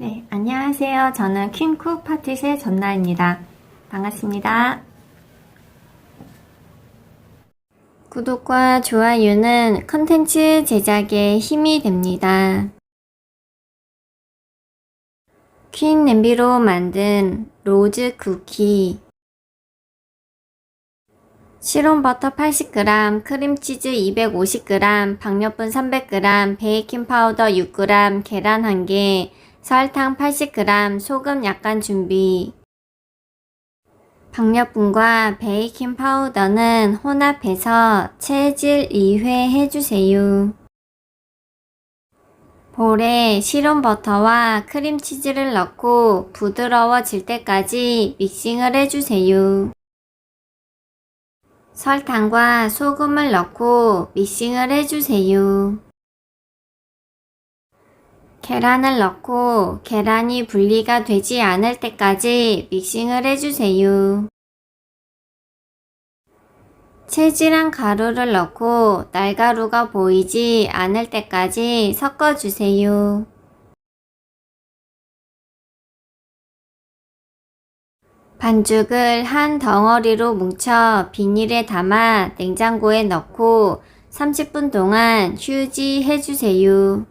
네, 안녕하세요. 저는 퀸쿡 파티의 전나입니다. 반갑습니다. 구독과 좋아요는 컨텐츠 제작에 힘이 됩니다. 퀸 냄비로 만든 로즈 쿠키 시론 버터 80g, 크림치즈 250g, 박력분 300g, 베이킹 파우더 6g, 계란 1개, 설탕 80g, 소금 약간 준비. 박력분과 베이킹 파우더는 혼합해서 체질 2회 해주세요. 볼에 시론 버터와 크림치즈를 넣고 부드러워질 때까지 믹싱을 해주세요. 설탕과 소금을 넣고 믹싱을 해주세요. 계란을 넣고 계란이 분리가 되지 않을 때까지 믹싱을 해주세요. 체질한 가루를 넣고 날가루가 보이지 않을 때까지 섞어주세요. 반죽을 한 덩어리로 뭉쳐 비닐에 담아 냉장고에 넣고 30분 동안 휴지 해주세요.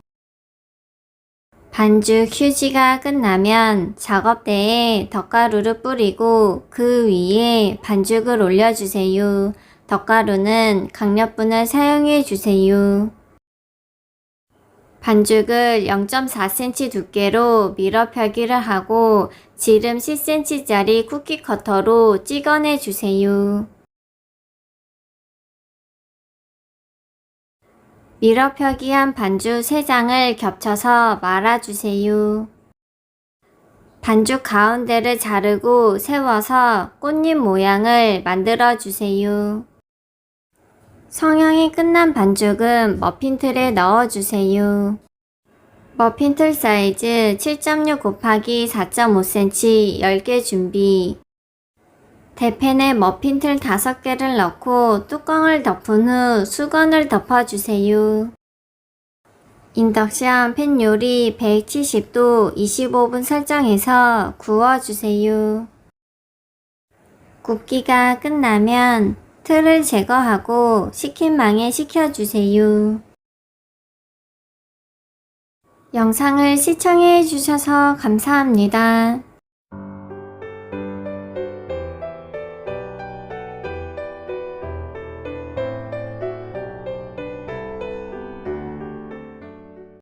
반죽 휴지가 끝나면 작업대에 덧가루를 뿌리고 그 위에 반죽을 올려주세요. 덧가루는 강력분을 사용해 주세요. 반죽을 0.4cm 두께로 밀어 펴기를 하고 지름 10cm짜리 쿠키 커터로 찍어내 주세요. 밀어 펴기한 반죽 3장을 겹쳐서 말아주세요. 반죽 가운데를 자르고 세워서 꽃잎 모양을 만들어 주세요. 성형이 끝난 반죽은 머핀 틀에 넣어 주세요. 머핀 틀 사이즈 7.6 곱하기 4.5cm 10개 준비. 대팬에 머핀 틀 5개를 넣고 뚜껑을 덮은 후 수건을 덮어주세요. 인덕션 팬 요리 170도 25분 설정해서 구워주세요. 굽기가 끝나면 틀을 제거하고 식힌망에 식혀주세요. 영상을 시청해 주셔서 감사합니다.